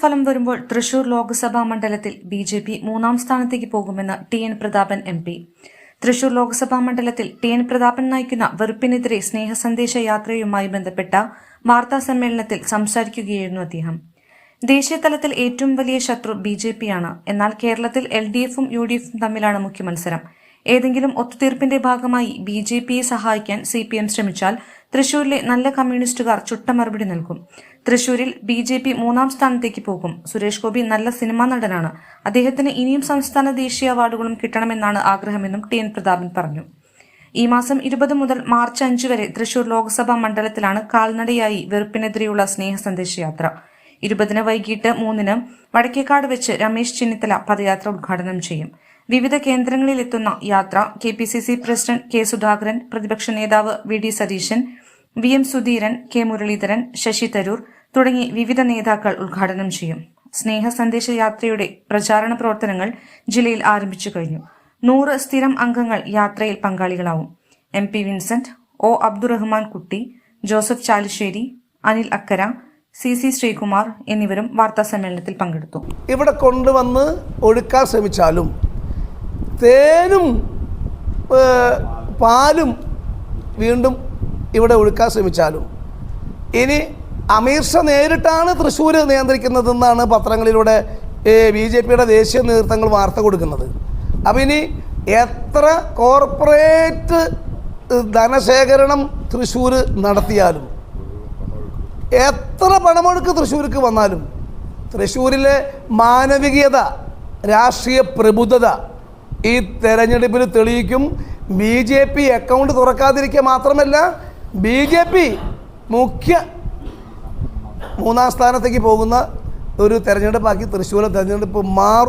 ഫലം വരുമ്പോൾ തൃശൂർ ലോക്സഭാ മണ്ഡലത്തിൽ ബി ജെ പി മൂന്നാം സ്ഥാനത്തേക്ക് പോകുമെന്ന് T N Prathapan M P. Thrissur Lok Sabha മണ്ഡലത്തിൽ ടി എൻ പ്രതാപൻ നയിക്കുന്ന വെറുപ്പിനെതിരെ സ്നേഹസന്ദേശ യാത്രയുമായി ബന്ധപ്പെട്ട വാർത്താ സമ്മേളനത്തിൽ സംസാരിക്കുകയായിരുന്നു അദ്ദേഹം. ദേശീയ തലത്തിൽ ഏറ്റവും വലിയ ശത്രു ബി ജെ പിയാണ് എന്നാൽ കേരളത്തിൽ എൽ ഡി എഫും യു ഡി എഫും തമ്മിലാണ് മുഖ്യമത്സരം. ഏതെങ്കിലും ഒത്തുതീർപ്പിന്റെ ഭാഗമായി ബി ജെ പിയെ സഹായിക്കാൻ സി പി എം ശ്രമിച്ചാൽ തൃശൂരിലെ നല്ല കമ്മ്യൂണിസ്റ്റുകാർ ചുട്ട മറുപടി നൽകും. തൃശൂരിൽ ബി ജെ പി മൂന്നാം സ്ഥാനത്തേക്ക് പോകും. സുരേഷ് ഗോപി നല്ല സിനിമാ നടനാണ്. അദ്ദേഹത്തിന് ഇനിയും സംസ്ഥാന ദേശീയ അവാർഡുകളും കിട്ടണമെന്നാണ് ആഗ്രഹമെന്നും ടി എൻ പ്രതാപൻ പറഞ്ഞു. ഈ മാസം ഇരുപത് മുതൽ മാർച്ച് അഞ്ച് വരെ തൃശൂർ ലോക്സഭാ മണ്ഡലത്തിലാണ് കാൽനടയായി വെറുപ്പിനെതിരെയുള്ള സ്നേഹ സന്ദേശയാത്ര. ഇരുപതിന് വൈകിട്ട് മൂന്നിന് വടക്കേക്കാട് വെച്ച് രമേശ് ചെന്നിത്തല പദയാത്ര ഉദ്ഘാടനം ചെയ്യും. വിവിധ കേന്ദ്രങ്ങളിലെത്തുന്ന യാത്ര K P C C president K Sudhakaran പ്രതിപക്ഷ നേതാവ് V D Satheesan V M Sudheeran K Muraleedharan Shashi Tharoor തുടങ്ങി വിവിധ നേതാക്കൾ ഉദ്ഘാടനം ചെയ്യും. സ്നേഹ സന്ദേശ യാത്രയുടെ പ്രചാരണ പ്രവർത്തനങ്ങൾ ജില്ലയിൽ ആരംഭിച്ചു കഴിഞ്ഞു. നൂറ് സ്ഥിരം അംഗങ്ങൾ യാത്രയിൽ പങ്കാളികളാവും. M P Vincent O Abdurahman Kutty Joseph Chalissery Anil Akkara C C Sreekumar എന്നിവരും വാർത്താ സമ്മേളനത്തിൽ പങ്കെടുത്തു. ഇവിടെ കൊണ്ടുവന്ന് ഒഴുക്കാൻ ശ്രമിച്ചാലും തേനും പാലും വീണ്ടും ഇവിടെ ഒഴുക്കാൻ ശ്രമിച്ചാലും. ഇനി അമീർ ഷാ നേരിട്ടാണ് തൃശ്ശൂർ നിയന്ത്രിക്കുന്നതെന്നാണ് പത്രങ്ങളിലൂടെ ബി ജെ പിയുടെ ദേശീയ നേതൃത്വങ്ങൾ വാർത്ത കൊടുക്കുന്നത്. അപ്പം ഇനി എത്ര കോർപ്പറേറ്റ് ധനശേഖരണം തൃശ്ശൂർ നടത്തിയാലും എത്ര പണമൊഴുക്ക് തൃശ്ശൂർക്ക് വന്നാലും തൃശ്ശൂരിലെ മാനവികത രാഷ്ട്രീയ പ്രബുദ്ധത ഈ തെരഞ്ഞെടുപ്പിൽ തെളിയിക്കും ബി ജെ പി അക്കൗണ്ട് തുറക്കാതിരിക്കുക മാത്രമല്ല ബി ജെ പി മുഖ്യ മൂന്നാം സ്ഥാനത്തേക്ക് പോകുന്ന ഒരു തെരഞ്ഞെടുപ്പാക്കി തൃശ്ശൂരിലെ തെരഞ്ഞെടുപ്പ് മാറും.